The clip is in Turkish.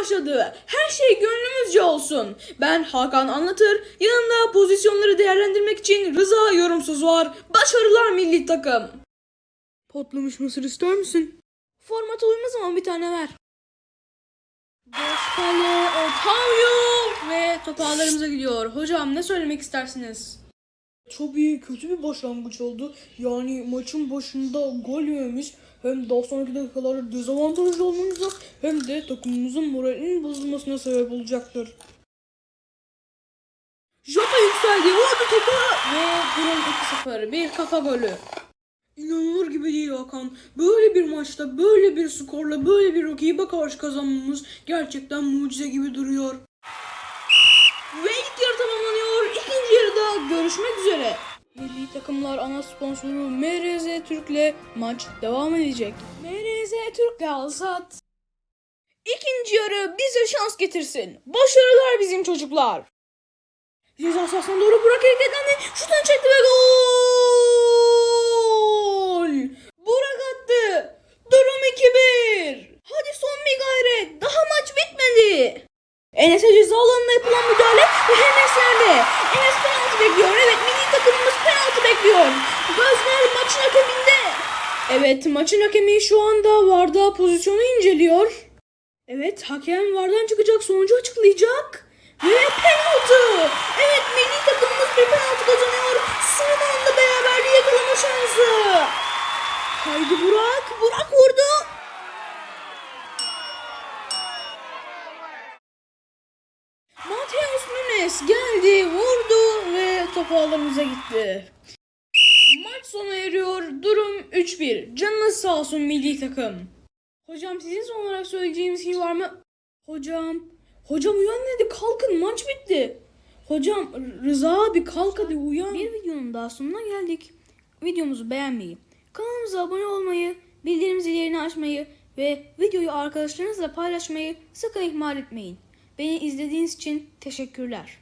başladı. Her şey gönlümüzce olsun. Ben Hakan anlatır. Yanında pozisyonları değerlendirmek için Rıza yorumsuz var. Başarılar milli takım. Patlamış mısır ister misin? Formata uymaz ama bir tane ver. Boş kale, Otavio ve top ağlarımıza gidiyor. Hocam ne söylemek istersiniz? Tabii kötü bir başlangıç oldu. Yani maçın başında gol yememiş hem daha sonraki dakikalarda dezavantajlı olmamıza hem de takımımızın moralinin bozulmasına sebep olacaktır. Jota yükseldi, vurdu topu ve durum 2-0. Bir kafa golü. İnanılır gibi değil Hakan. Böyle bir maçta, böyle bir skorla, böyle bir rakibe karşı kazanmamız gerçekten mucize gibi duruyor. Ve ilk yarı tamamlanıyor. İkinci yarıda görüşmek üzere. Milli takımlar ana sponsoru MRZ Türk'le maç devam edecek. MRZ Türk'le alsat. İkinci yarı bize şans getirsin. Başarılar bizim çocuklar. Ceza sahasına doğru Burak hareketlendi. Şutunu çekti ve gol. Burak attı. Durum 2-1. Hadi son bir gayret. Daha maç bitmedi. Enes'e ceza alanına yapılan müdahale ve Enes nerede? Enes penaltı bekliyor. Evet milli takımımız penaltı bekliyor. Gözler maçın hakeminde. Evet maçın hakemi şu anda Varda pozisyonu inceliyor. Evet hakem Vardan çıkacak sonucu açıklayacak. Ve penaltı. Evet milli takımımız bir penaltı kazanıyor. Son anda beraberliği yakalama şansı. Haydi Burak. Burak vurdu. Mateus Nunes geldi, vurdu ve top ağlarımıza gitti. Sona eriyor. Durum 3-1. Canınız sağ olsun milli takım. Hocam sizin son olarak söyleyeceğiniz şey var mı? Hocam. Hocam uyan dedi kalkın maç bitti. Hocam Rıza abi kalk hadi uyan. Bir videonun daha sonuna geldik. Videomuzu beğenmeyi, kanalımıza abone olmayı, bildirim zillerini açmayı ve videoyu arkadaşlarınızla paylaşmayı sakın ihmal etmeyin. Beni izlediğiniz için teşekkürler.